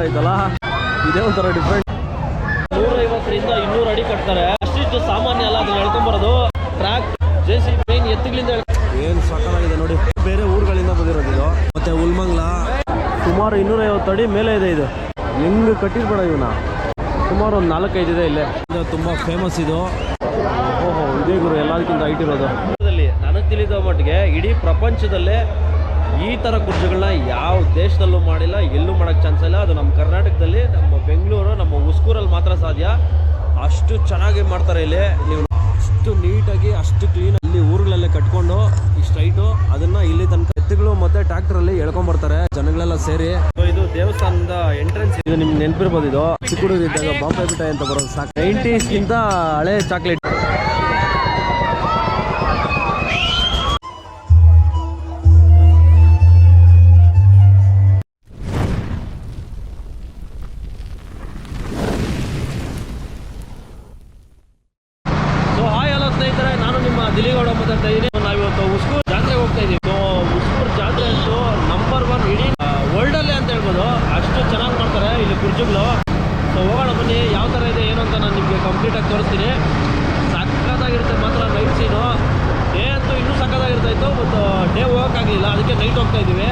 ಆಯ್ತಲ್ಲ ಇದೇ ಒಂಥರ ಡಿಫ್ರೆಂಟ್ ನೂರೈವತ್ತರಿಂದ ಇನ್ನೂರು ಅಡಿ ಕಟ್ತಾರೆ. ಅಷ್ಟಿಷ್ಟು ಸಾಮಾನ್ಯ ಅಲ್ಲ ಅದನ್ನ ಹೇಳ್ಕೊಂಬರೋದು ಟ್ರ್ಯಾಕ್ ಜೆ ಸಿ ಮೇನ್ ಎತ್ತುಗಳಿಂದ ಏನು ಸಕಲಾಗಿದೆ ನೋಡಿ. ಬೇರೆ ಊರುಗಳಿಂದ ಬಂದಿರೋದು ಇದು. ಮತ್ತೆ ಉಲ್ಮಂಗ್ಲ. ಸುಮಾರು ಇನ್ನೂರೈವತ್ತು ಅಡಿ ಮೇಲೆ ಇದೆ ಇದು. ಹೆಂಗ್ ಕಟ್ಟಿರ್ಬೇಡ ಇವನ? ಸುಮಾರು ಒಂದು ನಾಲ್ಕೈದು ಇದೆ ಇಲ್ಲೇ. ಇದು ತುಂಬಾ ಫೇಮಸ್ ಇದು. ಓಹೋ ಇದೇ ಗುರು ಎಲ್ಲದಕ್ಕಿಂತ ಹೈಟ್ ಇರೋದು. ನನಗೆ ತಿಳಿದ ಮಟ್ಟಿಗೆ ಇಡೀ ಪ್ರಪಂಚದಲ್ಲೇ ಈ ಥರ ಕುರ್ಜಿಗಳನ್ನ ಯಾವ ದೇಶದಲ್ಲೂ ಮಾಡಿಲ್ಲ, ಎಲ್ಲೂ ಮಾಡೋಕ್ಕೆ ಚಾನ್ಸ್ ಇಲ್ಲ. ಅದು ನಮ್ಮ ಕರ್ನಾಟಕದಲ್ಲಿ, ನಮ್ಮ ಬೆಂಗಳೂರು, ನಮ್ಮ ಉಸ್ಕೂರಲ್ಲಿ ಮಾತ್ರ ಸಾಧ್ಯ. ಅಷ್ಟು ಚೆನ್ನಾಗಿ ಮಾಡ್ತಾರೆ ಇಲ್ಲಿ. ನೀವು ಅಷ್ಟು ನೀಟಾಗಿ, ಅಷ್ಟು ಕ್ಲೀನ್ ಅಲ್ಲಿ ಊರುಗಳಲ್ಲೇ ಕಟ್ಕೊಂಡು, ಈ ಸ್ಟ್ರೈಟು, ಅದನ್ನ ಇಲ್ಲಿ ತನಕ ಎತ್ತುಗಳು ಅಲ್ಲಿ ಎಳ್ಕೊಂಡ್ ಜನಗಳೆಲ್ಲ ಸೇರಿ. ಇದು ದೇವಸ್ಥಾನದ ಎಂಟ್ರೆನ್ಸ್ ಇದು ನಿಮ್ಗೆ ನೆನಪಿರ್ಬೋದು ಇದು. ಚಿಕ್ಕ ಹುಡುಗರಿದ್ದಾಗ ಬಾಂಬೆ ಬಿಟ್ಟ ಅಂತ ಬರೋದು ಸಾಕು. ನೈಂಟೀಸ್ಗಿಂತ ಹಳೆ ಚಾಕ್ಲೇಟ್ ಮಾತಾಡ್ತಾ ಇದ್ದೀನಿ ನಾವಿವತ್ತು ಉಸ್ಕೂರ್ ಜಾತ್ರೆಗೆ ಹೋಗ್ತಾ ಇದೀವಿ. ಸೊ ಉಸ್ಕೂರ್ ಜಾತ್ರೆ ಅಂತೂ ನಂಬರ್ ಒನ್ ಇಡೀ ವರ್ಲ್ಡ್ ವರ್ಲ್ಡಲ್ಲೇ ಅಂತ ಹೇಳ್ಬೋದು. ಅಷ್ಟು ಚೆನ್ನಾಗಿ ಮಾಡ್ತಾರೆ ಇಲ್ಲಿ ಕುರ್ಜುಗಳು. ಸೊ ಹೋಗೋಣ ಬನ್ನಿ. ಯಾವ ಥರ ಇದೆ, ಏನು ಅಂತ ನಾನು ನಿಮಗೆ ಕಂಪ್ಲೀಟಾಗಿ ತೋರಿಸ್ತೀನಿ. ಸಕ್ಕತ್ತಾಗಿರುತ್ತೆ ಮಾತ್ರ ನೈಟ್ ಸೀನು ಡೇ ಅಂತೂ ಇನ್ನೂ ಸಕ್ಕತ್ತಾಗಿರ್ತಾ ಇತ್ತು ಬಟ್ ಡೇ ಹೋಗೋಕ್ಕಾಗಲಿಲ್ಲ ಅದಕ್ಕೆ ನೈಟ್ ಹೋಗ್ತಾ ಇದ್ದೀವಿ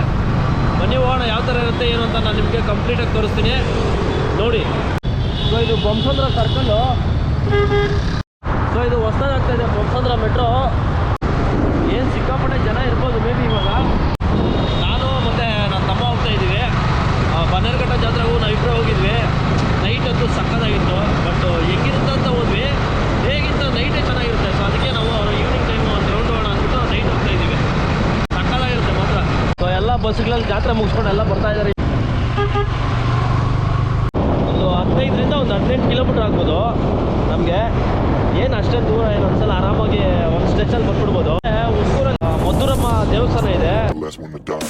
ಬನ್ನಿ, ಹೋಗೋಣ. ಯಾವ ಥರ ಇರುತ್ತೆ, ಏನು ಅಂತ ನಾನು ನಿಮಗೆ ಕಂಪ್ಲೀಟಾಗಿ ತೋರಿಸ್ತೀನಿ. ನೋಡಿ. ಸೊ ಇದು ಬೊಮ್ಮಸಂದ್ರ ಸರ್ಕಲ್ಲು ಸೊ ಇದು ಹೊಸದಾಗ್ತಾ ಇದೆ ಬೊಮ್ಮಸಂದ್ರ ಮೆಟ್ರೋ ಏನು ಸಿಕ್ಕಾಪಟ್ಟೆ ಜನ ಇರ್ಬೋದು ಮೇ ಬಿ ಇವಾಗ. ನಾನು ಮತ್ತು ನನ್ನ ತಮ್ಮ ಹೋಗ್ತಾ ಇದ್ದೀವಿ. ಬನ್ನೇರ್ಘಟ್ಟ ಜಾತ್ರೆಗೂ ನಾವಿಬ್ಬರೇ ಹೋಗಿದ್ವಿ. ನೈಟ್ ಅಂತೂ ಸಕ್ಕದಾಗಿತ್ತು ಬಟ್ ಹೆಂಗಿರುತ್ತೆ ಅಂತ ಹೋದ್ವಿ. ಹೇಗಿಂತ ನೈಟೇ ಚೆನ್ನಾಗಿರುತ್ತೆ. ಸೊ ಅದಕ್ಕೆ ನಾವು ಈವ್ನಿಂಗ್ ಟೈಮ್ ಒಂದು ರೌಂಡ್ ಹೋಗೋಣ ಅಂದ್ಬಿಟ್ಟು ನೈಟ್ ಹೋಗ್ತಾ ಇದ್ದೀವಿ. ಸಕ್ಕದಾಗಿರುತ್ತೆ ಮಾತ್ರ. ಸೊ ಎಲ್ಲ ಬಸ್ಗಳಲ್ಲಿ ಜಾತ್ರೆ ಮುಗಿಸ್ಕೊಂಡು ಎಲ್ಲ ಬರ್ತಾ ಇದ್ದಾರೆ. ಒಂದು ಹದಿನೈದರಿಂದ ಒಂದು ಹದಿನೆಂಟು ಕಿಲೋಮೀಟ್ರ್ ಆಗ್ಬೋದು ನಮಗೆ ಏನು ಅಷ್ಟೊಂದು ದೂರ ಏನು ಒಂದ್ಸಲ ಆರಾಮಾಗಿ ಒಂದು ಸ್ಟ್ರೆಚಲ್ಲಿ ಬಂದ್ಬಿಡ್ಬೋದು ಉಸ್ಕೂರಲ್ಲಿ ಆ, ಮಧುರಮ್ಮ ದೇವಸ್ಥಾನ ಇದೆ when to die.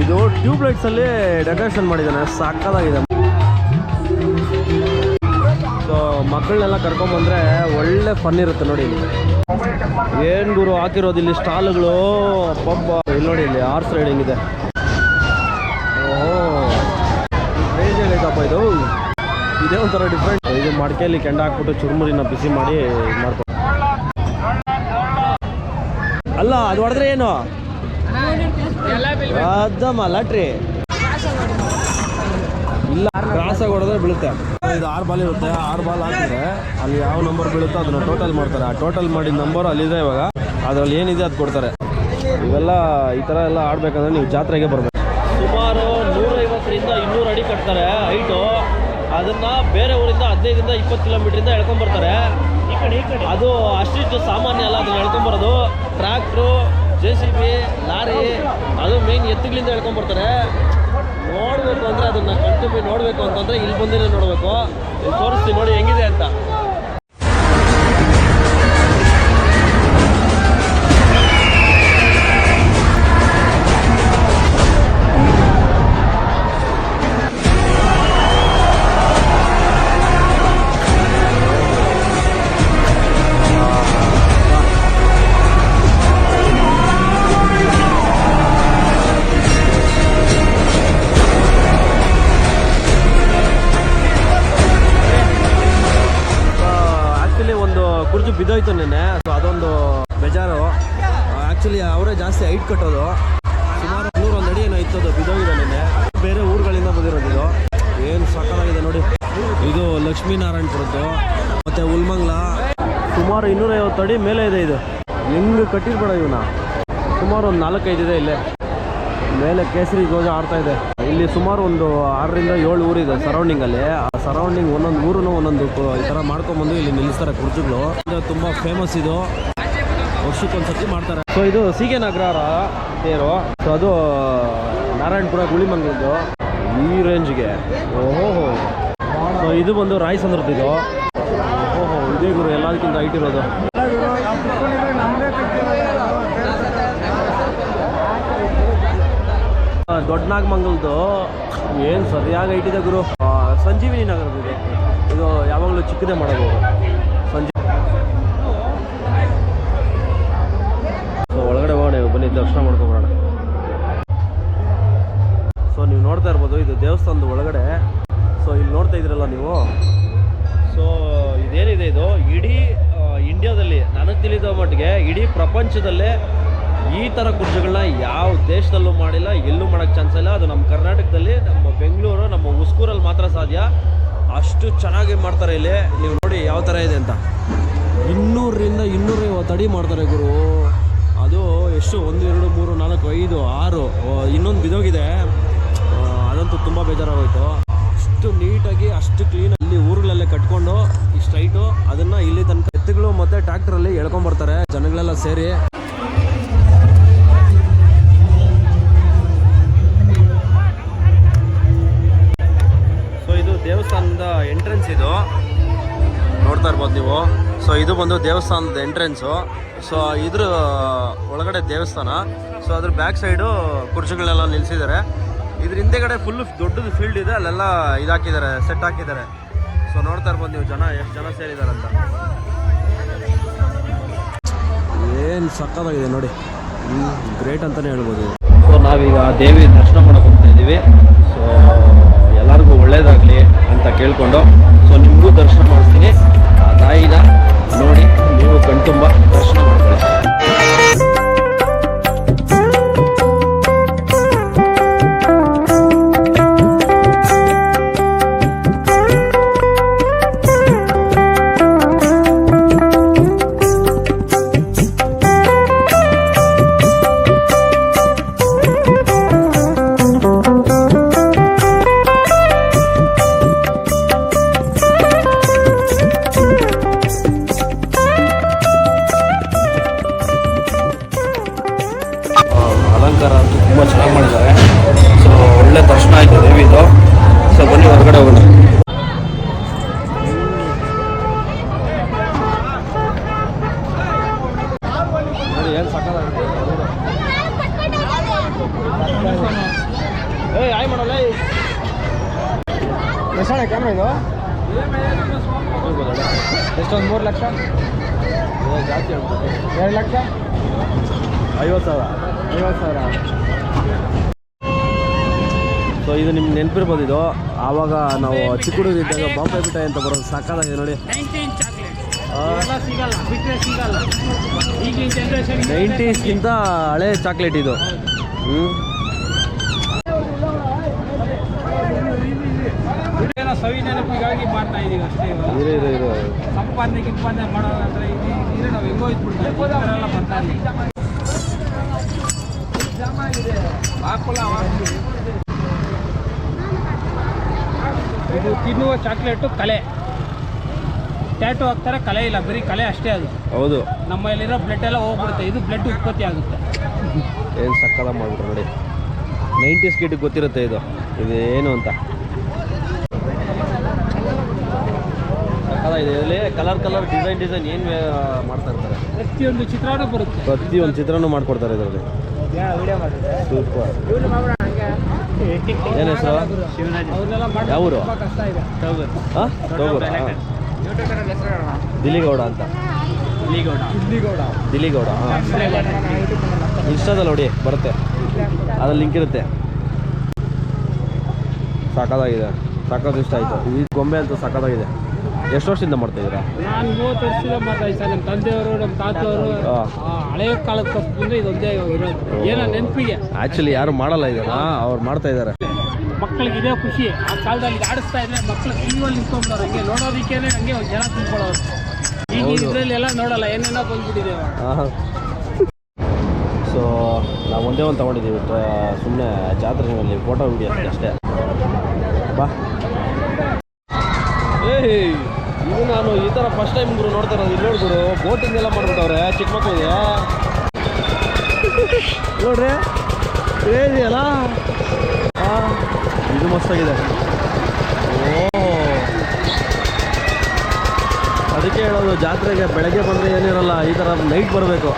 ಇದು ಟ್ಯೂಬ್ಲೈಟ್ಸ್ ಅಲ್ಲಿ ಡೆಕೋರೇಷನ್ ಮಾಡಿದ್ದಾನೆ. ಸಾಕಾಗಿದೆ. ಸೊ ಮಕ್ಕಳನ್ನೆಲ್ಲ ಕರ್ಕೊಂಬಂದ್ರೆ ಒಳ್ಳೆ ಫನ್ ಇರುತ್ತೆ ನೋಡಿ ಇಲ್ಲಿ. ಏನ್ ಗುರು ಹಾಕಿರೋದು ಇಲ್ಲಿ? ಸ್ಟಾಲ್ಗಳು ಪಬ್ಬ. ಇಲ್ಲಿ ನೋಡಿ ಇಲ್ಲಿ ಆರ್ಸ್ ರೈಡಿಂಗ್ ಇದೆ. ಇದು. ಇದೇ ಒಂಥರ ಡಿಫ್ರೆಂಟ್ ಇದು ಮಡಿಕೆಯಲ್ಲಿ ಕೆಂಡ ಹಾಕ್ಬಿಟ್ಟು ಚುರುಮುರಿನ ಬಿಸಿ ಮಾಡಿ ಮಾಡ್ತಾರೆ. ಅಲ್ಲ ಅದು ಹೊಡೆದ್ರೆ ಏನು? ಅದಮ್ಮ ಲಾಟ್ರಿ. ಇಲ್ಲ ಕ್ರಾಸಾಗಿ ಹೊಡೆದ್ರೆ ಬೀಳುತ್ತೆ. ಇದು ಆರು ಬಾಲ್ ಇರುತ್ತೆ. ಆರು ಬಾಲ್ ಹಾಕಿದ್ರೆ ಅಲ್ಲಿ ಯಾವ ನಂಬರ್ ಬೀಳುತ್ತೋ ಅದನ್ನ ಟೋಟಲ್ ಮಾಡ್ತಾರೆ. ಆ ಟೋಟಲ್ ಮಾಡಿದ ನಂಬರ್ ಅಲ್ಲಿದೆ ಇವಾಗ. ಅದ್ರಲ್ಲಿ ಏನಿದೆ ಅದು ಕೊಡ್ತಾರೆ. ಇವೆಲ್ಲ ಈ ಥರ ಎಲ್ಲ ಆಡ್ಬೇಕಂದ್ರೆ ನೀವು ಜಾತ್ರೆಗೆ ಬರಬೇಕು. ಸುಮಾರು ನೂರೈವತ್ತರಿಂದ ಇನ್ನೂರು ಅಡಿ ಕಟ್ತಾರೆ ಹೈಟು ಅದನ್ನ ಬೇರೆ ಊರಿಂದ ಹದಿನೈದರಿಂದ ಇಪ್ಪತ್ತು ಕಿಲೋಮೀಟ್ರಿಂದ ಎಳ್ಕೊಂಬರ್ತಾರೆ ಅದು ಅಷ್ಟಿಷ್ಟು ಸಾಮಾನ್ಯ ಅಲ್ಲ ಅದನ್ನ ಎಳ್ಕೊಂಬರೋದು tractor J C B lorry ಅದು ಮೇನ್ ಎತ್ತುಗಳಿಂದ ಎಳ್ಕೊಂಬರ್ತಾರೆ ನೋಡಬೇಕು. ಅದನ್ನ ಕಣ್ತುಂಬಿ ನೋಡಬೇಕು ಅಂತಂದ್ರೆ ಇಲ್ಲಿ ಬಂದಿನೇ ನೋಡಬೇಕು. ತೋರಿಸ್ತೀನಿ ನೋಡಿ ಹೆಂಗಿದೆ ಅಂತ. ಬಿದ್ದೋಯ್ತು ನಿನ್ನೆ. ಸೊ ಅದೊಂದು ಬೇಜಾರು. ಆ್ಯಕ್ಚುಲಿ ಅವರೇ ಜಾಸ್ತಿ ಹೈಟ್ ಕಟ್ಟೋದು. ಸುಮಾರು ನೂರೊಂದು ಅಡಿ ಏನೋ ಇತ್ತದು, ಬಿದ್ದೋಗಿದೆ ನಿನ್ನೆ. ಬೇರೆ ಊರುಗಳಿಂದ ಬಂದಿರೋದು ಇದು. ಏನು ಸಕಾಲಾಗಿದೆ ನೋಡಿ. ಇದು ಲಕ್ಷ್ಮೀನಾರಾಯಣಪುರದ್ದು. ಮತ್ತು ಉಲ್ಮಂಗ್ಲ. ಸುಮಾರು ಇನ್ನೂರೈವತ್ತು ಅಡಿ ಮೇಲೆ ಇದೆ ಇದು. ಹೆಂಗೆ ಕಟ್ಟಿರ್ಬೇಡ ಇವನ ಸುಮಾರು ಒಂದು ನಾಲ್ಕೈದು ಇದೆ ಇಲ್ಲೇ. ಮೇಲೆ ಕೇಸರಿ ಧ್ವಜ ಆಡ್ತಾ ಇದೆ. ಇಲ್ಲಿ ಸುಮಾರು ಒಂದು ಆರರಿಂದ ಏಳು ಊರಿದೆ ಸರೌಂಡಿಂಗ್ ಅಲ್ಲಿ. ಆ ಸರೌಂಡಿಂಗ್ ಒಂದೊಂದು ಊರು ಒಂದೊಂದು ಈ ಥರ ಮಾಡ್ಕೊಂಬಂದು ಇಲ್ಲಿ ನಿಲ್ಲಿಸ್ತಾರೆ ಕುರ್ಜುಗಳು. ತುಂಬ ಫೇಮಸ್ ಇದು. ವರ್ಷಕ್ಕೊಂದ್ಸತಿ ಮಾಡ್ತಾರೆ. ಸೊ ಇದು ಸೀಗೆ ನಗರ ತೇರು ಸೊ ಅದು ನಾರಾಯಣಪುರ, ಗುಳಿಮಂಗಲದ್ದು ಈ ರೇಂಜ್ಗೆ ಓಹೋ ಸೊ ಇದು ಬಂದು ರಾಯಸಂದ್ರದ ಇದು. ಓಹೋ ಇದೇ ಗುರು, ಎಲ್ಲದಕ್ಕಿಂತ ಹೈಟ್ ಇರೋದು. ದೊಡ್ಡ ನಾಗಮಂಗಲ್ದು ಏನು ಸರಿಯಾಗಿ ಐಟಿದೆ ಗುರು. ಸಂಜೀವಿನಿ ನಗರದ ಇದು. ಯಾವಾಗಲೂ ಚಿಕ್ಕದೇ ಮಾಡೋದು ಸಂಜೀವಿ ಸೊ, ಒಳಗಡೆ ಹೋಗೋಣ ಬನ್ನಿ, ದರ್ಶನ ಮಾಡ್ಕೊಬರೋಣ. ಸೊ, ನೀವು ನೋಡ್ತಾ ಇರ್ಬೋದು, ಇದು ದೇವಸ್ಥಾನದ ಒಳಗಡೆ. ಸೊ, ಇಲ್ಲಿ ನೋಡ್ತಾ ಇದ್ದೀರಲ್ಲ ನೀವು? ಸೊ, ಇದೇನಿದೆ ಇದು? ಇಡೀ ಇಂಡಿಯಾದಲ್ಲಿ ನನಗೆ ತಿಳಿದ ಮಟ್ಟಿಗೆ ಇಡೀ ಪ್ರಪಂಚದಲ್ಲೇ ಈ ಥರ ಕುರ್ಜಿಗಳನ್ನ ಯಾವ ದೇಶದಲ್ಲೂ ಮಾಡಿಲ್ಲ, ಎಲ್ಲೂ ಮಾಡೋಕ್ಕೆ ಚಾನ್ಸ್ ಇಲ್ಲ. ಅದು ನಮ್ಮ ಕರ್ನಾಟಕದಲ್ಲಿ, ನಮ್ಮ ಬೆಂಗಳೂರು, ನಮ್ಮ ಉಸ್ಕೂರಲ್ಲಿ ಮಾತ್ರ ಸಾಧ್ಯ. ಅಷ್ಟು ಚೆನ್ನಾಗಿ ಮಾಡ್ತಾರೆ ಇಲ್ಲಿ. ನೀವು ನೋಡಿ ಯಾವ ಥರ ಇದೆ ಅಂತ. ಇನ್ನೂರರಿಂದ ಇನ್ನೂರೈವತ್ತು ಅಡಿ ಮಾಡ್ತಾರೆ ಗುರು. ಅದು ಎಷ್ಟು? ಒಂದು, ಎರಡು, ಮೂರು, ನಾಲ್ಕು, ಐದು, ಆರು. ಇನ್ನೊಂದು ಬಿದೋಗಿದೆ ಅದಂತೂ ತುಂಬ ಬೇಜಾರಾಗೋಯ್ತು. ಅಷ್ಟು ನೀಟಾಗಿ, ಅಷ್ಟು ಕ್ಲೀನ್ ಅಲ್ಲಿ ಊರುಗಳಲ್ಲೇ ಕಟ್ಕೊಂಡು, ಈ ಸ್ಟ್ರೈಟು ಅದನ್ನು ಇಲ್ಲಿ ತನಕ ಎತ್ತುಗಳು ಮತ್ತು ಟ್ಯಾಕ್ಟ್ರಲ್ಲಿ ಎಳ್ಕೊಂಬರ್ತಾರೆ ಜನಗಳೆಲ್ಲ ಸೇರಿ. ಇದು ನೋಡ್ತಾ ಇರ್ಬೋದು ನೀವು. ಸೊ ಇದು ಬಂದು ದೇವಸ್ಥಾನದ ಎಂಟ್ರೆನ್ಸು ಸೊ ಇದ್ರ ಒಳಗಡೆ ದೇವಸ್ಥಾನ. ಸೊ ಅದ್ರ ಬ್ಯಾಕ್ ಸೈಡು ಕುರ್ಚಿಗಳನ್ನೆಲ್ಲ ನಿಲ್ಲಿಸಿದ್ದಾರೆ ಇದ್ರ ಹಿಂದೆಗಡೆ ಫುಲ್ ದೊಡ್ಡದು ಫೀಲ್ಡ್ ಇದೆ. ಅಲ್ಲೆಲ್ಲ ಇದಾಕಿದ್ದಾರೆ ಸೆಟ್ ಹಾಕಿದ್ದಾರೆ. ಸೊ ನೋಡ್ತಾ ಇರ್ಬೋದು ನೀವು ಜನ ಎಷ್ಟು ಜನ ಸೇರಿದ್ದಾರೆ ಅಂತ. ಏನು ಸಕ್ಕತ್ತಾಗಿದೆ ನೋಡಿ. ಗ್ರೇಟ್ ಅಂತಲೇ ಹೇಳ್ಬೋದು. ಸೊ ನಾವೀಗ ದೇವಿ ದರ್ಶನ ಮಾಡೋಕೆ ಹೋಗ್ತಾ ಇದ್ದೀವಿ. ಸೊ ಎಲ್ಲರಿಗೂ ಒಳ್ಳೇದಾಗಲಿ. ಅಂತ ಕೇಳ್ಕೊಂಡು. ಸೊ ನಿಮಗೂ ದರ್ಶನ ಮಾಡಿಸ್ತೀನಿ. ಎಷ್ಟಣ್ಣ ಕ್ಯಾಮ್ರಾ ಇದು? ಎಷ್ಟೊಂದು ಮೂರು ಲಕ್ಷ? ಜಾಸ್ತಿ ಎರಡು ಲಕ್ಷ? ಐವತ್ತು ಸಾವಿರ. ಐವತ್ತು ಸಾವಿರ. ಸೊ ಇದು ನಿಮ್ಗೆ ನೆನಪಿರ್ಬೋದು ಇದು. ಆವಾಗ ನಾವು ಚಿಕ್ಕ ಹುಡುಗರಿದ್ದಾಗ ಬಾಂಬೆ ಮಿಠಾಯಿ ಅಂತ ಬರೋದು ಸಾಕಾಗಿದೆ ನೋಡಿ. ನೈಂಟೀಸ್ಗಿಂತ ಹಳೆ ಚಾಕ್ಲೇಟ್ ಇದು. ಹ್ಞೂ ಸವಿ ನೆನಪಿಗಾಗಿ ಮಾಡ್ತಾ ಇದೀವಿ ಅಷ್ಟೇ ಇರು ಇರು ಇರು. ಸಂಪಾದನೆ ಗಿಂಪಾದನೆ ಮಾಡೋ ಅಂದ್ರೆ ಇದು ನಾವು ಹೆಂಗೋ ಎಲ್ಲ ಬರ್ತಾ. ಹಾಕಲ್ಲ, ಇದು ತಿನ್ನುವ ಚಾಕ್ಲೇಟು ಕಲೆ. ಟ್ಯಾಟು ಹಾಕ್ತಾರೆ ಕಲೆ ಇಲ್ಲ ಬರೀ ಕಲೆ ಅಷ್ಟೇ ಅದು. ಹೌದು. ನಮ್ಮಲ್ಲಿರೋ ಬ್ಲಡ್ ಎಲ್ಲ ಹೋಗ್ಬಿಡುತ್ತೆ. ಇದು ಬ್ಲಡ್ ಉತ್ಪತ್ತಿ ಆಗುತ್ತೆ. ಏನು ಸಕ್ಕದ ಮಾಡ್ಬಿಟ್ರು ನೋಡಿ. ನೈಂಟೀಸ್ ಕಿಟ್ಟಿಗೆ ಗೊತ್ತಿರುತ್ತೆ ಇದು. ಇದು ಏನು ಅಂತ. ಸಕ್ಕದಾಗಿದೆ ಇಲ್ಲಿ ಕಲರ್ ಕಲರ್ ಡಿಸೈನ್ ಡಿಸೈನ್ ಏನು ಮಾಡ್ತಾ ಇರ್ತಾರೆ? ಪ್ರತಿಯೊಂದು ಚಿತ್ರಾನು ಬರುತ್ತೆ. ಪ್ರತಿಯೊಂದು ಚಿತ್ರನೂ ಮಾಡ್ಕೊಡ್ತಾರೆ ಇದರಲ್ಲಿ. ಸೂಪರ್ ಏನು ಹೆಸರು? ಯಾವ ಊರು? ಇದೆ. ದಿಲಿಗೌಡ ಅಂತ. ದಿಲಿಗೌಡ ಹಾಂ. ಇನ್ಸ್ಟಾದಲ್ಲಿ ನೋಡಿ ಬರುತ್ತೆ. ಅದ್ರಲ್ಲಿ ಲಿಂಕ್ ಇರುತ್ತೆ. ಸಾಕಾಗಿದೆ ಸಾಕಾದ ಇಷ್ಟ ಆಯಿತು. ಈ ಗೊಂಬೆ ಅಂತೂ ಸಾಕಾಗಿದೆ ಎಷ್ಟು ವರ್ಷದಿಂದ ಮಾಡ್ತಾ ಇದ್ದೀರಾ? ನಾನು ಮೂವತ್ತು ವರ್ಷದಿಂದ ಮಾಡ್ತಾ ಇದ್ದೆ ನಮ್ಮ ತಂದೆಯವರು ನಮ್ಮ ತಾತವರು. ಹಳೆ ಕಾಲದ ಕಪ್ಪಿಂದ ಇದೊಂದೇ ಇರೋದು. ಏನೋ ನೆನಪಿಗೆ. ಆ್ಯಕ್ಚುಲಿ ಯಾರು ಮಾಡಲ್ಲ ಇದನ್ನ ಅವ್ರು ಮಾಡ್ತಾ ಇದ್ದಾರೆ. ಮಕ್ಕಳಿಗೆ ಇದೇ ಖುಷಿ. ಆ ಕಾಲದಲ್ಲಿ ಆಡಿಸ್ತಾ ಇದ್ರೆ ಮಕ್ಕಳು ಟಿವಿಯಲ್ಲಿ ನಿಂತ್ಕೊಂಡ್ಬಿಡೋರು. ಹಂಗೆ ನೋಡೋದಕ್ಕೆ ಹಂಗೆ ಒಂದ್ ಜನ ತುಂಬ್ಕೊಳ್ಳೋರು. ಈಗ. ಇದ್ರಲ್ಲಿ ಎಲ್ಲ ನೋಡಲ್ಲ ಏನೇನೋ ಬಂದ್ಬಿಟ್ಟಿದೆ. ಸೊ ನಾವು ಒಂದೇ ಒಂದು ತೊಗೊಂಡಿದ್ದೀವಿ. ಸುಮ್ಮನೆ ಜಾತ್ರೆನಲ್ಲಿ ಫೋಟೋ ವಿಡಿಯೋ ಅಷ್ಟೇ. ಬಾ. ಏಯ್! ಇದು ನಾನು ಈ ಥರ ಫಸ್ಟ್ ಟೈಮ್ ಗುರು ನೋಡ್ತಾ ಇರೋದು. ಇಲ್ಲಿ ನೋಡ್ಗುರು ಬೋಟಿಂಗ್ ಎಲ್ಲ ಮಾಡ್ಬಿಟ್ಟವ್ರೆ, ಚಿಕ್ಕ ಮಕ್ಕಳಿಗೆ ನೋಡ್ರಿ ಇದೆಯಲ್ಲ ಇದು ಮಸ್ತಾಗಿದೆ. ಓ. ಅದಕ್ಕೆ ಹೇಳೋದು, ಜಾತ್ರೆಗೆ ಬೆಳಗ್ಗೆ ಬಂದರೆ ಏನಿರಲ್ಲ, ಈ ಥರ ನೈಟ್ ಬರಬೇಕು.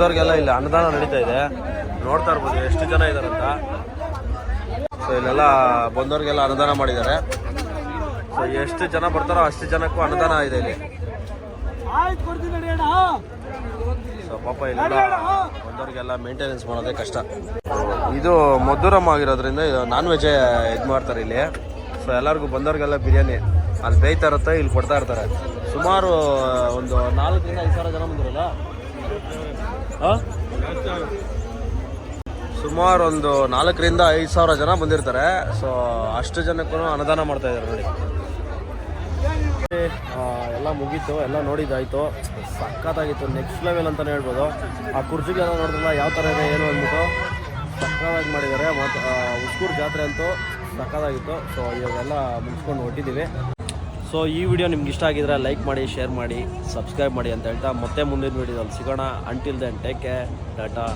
ಬಂದವ್ರಿಗೆಲ್ಲ ಇಲ್ಲಿ ಅನ್ನದಾನ ನಡೀತಾ ಇದೆ. ನೋಡ್ತಾ ಇರ್ಬೋದು ಎಷ್ಟು ಜನ ಇದ್ದಾರೆ ಅಂತ ಸೊ ಇಲ್ಲೆಲ್ಲ ಬಂದವ್ರಿಗೆಲ್ಲ ಅನ್ನದಾನ ಮಾಡಿದ್ದಾರೆ. ಸೊ ಎಷ್ಟು ಜನ ಬರ್ತಾರೋ ಅಷ್ಟು ಜನಕ್ಕೂ ಅನ್ನದಾನ ಇದೆ ಇಲ್ಲಿ. ಸೊ ಪಾಪ ಇಲ್ಲೆಲ್ಲ ಬಂದವ್ರಿಗೆಲ್ಲ ಮೇಂಟೆನೆನ್ಸ್ ಮಾಡೋದೇ ಕಷ್ಟ. ಇದು ಮಧುರಮ್ ಆಗಿರೋದ್ರಿಂದ ಇದು ನಾನ್ ವೆಜ್ ಇದು ಮಾಡ್ತಾರೆ ಇಲ್ಲಿ. ಸೊ ಎಲ್ಲರಿಗೂ ಬಂದವ್ರಿಗೆಲ್ಲ ಬಿರಿಯಾನಿ. ಅಲ್ಲಿ ಬೇಯ್ತಾ ಇರುತ್ತೆ, ಇಲ್ಲಿ ಕೊಡ್ತಾ ಇರ್ತಾರೆ. ಸುಮಾರು ಒಂದು ನಾಲ್ಕರಿಂದ ಐದು ಸಾವಿರ ಜನ ಬಂದಿರಲ್ಲ? ಸುಮಾರು ಒಂದು ನಾಲ್ಕರಿಂದ ಐದು ಸಾವಿರ ಜನ ಬಂದಿರ್ತಾರೆ. ಸೊ ಅಷ್ಟು ಜನಕ್ಕೂ ಅನುದಾನ ಮಾಡ್ತಾ ಇದ್ದಾರೆ ನೋಡಿ. ಎಲ್ಲ ಮುಗೀತು, ಎಲ್ಲ ನೋಡಿದ್ದಾಯಿತು. ಸಕ್ಕತ್ತಾಗಿತ್ತು ನೆಕ್ಸ್ಟ್ ಲೆವೆಲ್ ಅಂತಲೇ ಹೇಳ್ಬೋದು. ಆ ಕುರ್ಚಿಗೆಲ್ಲ ನೋಡಿದ್ರಲ್ಲ, ಯಾವ ಥರ ಇದೆ, ಏನು ಅಂದ್ಬಿಟ್ಟು ಸಕ್ಕದಾಗಿ ಮಾಡಿದ್ದಾರೆ. ಮತ್ತು ಹುಸ್ಕೂರು ಜಾತ್ರೆ ಅಂತೂ ಸಕ್ಕದಾಗಿತ್ತು ಸೊ ಇವಾಗೆಲ್ಲ ಮುಗಿಸ್ಕೊಂಡು ಹೊಟ್ಟಿದ್ದೀವಿ ಸೊ ಈ ವಿಡಿಯೋ ನಿಮ್ಗೆ ಇಷ್ಟ ಆಗಿದ್ರೆ ಲೈಕ್ ಮಾಡಿ, ಶೇರ್ ಮಾಡಿ, ಸಬ್ಸ್ಕ್ರೈಬ್ ಮಾಡಿ ಅಂತ ಹೇಳ್ತಾ ಮತ್ತೆ ಮುಂದಿನ ವಿಡಿಯೋದಲ್ಲಿ ಸಿಗೋಣ. Until then take care tata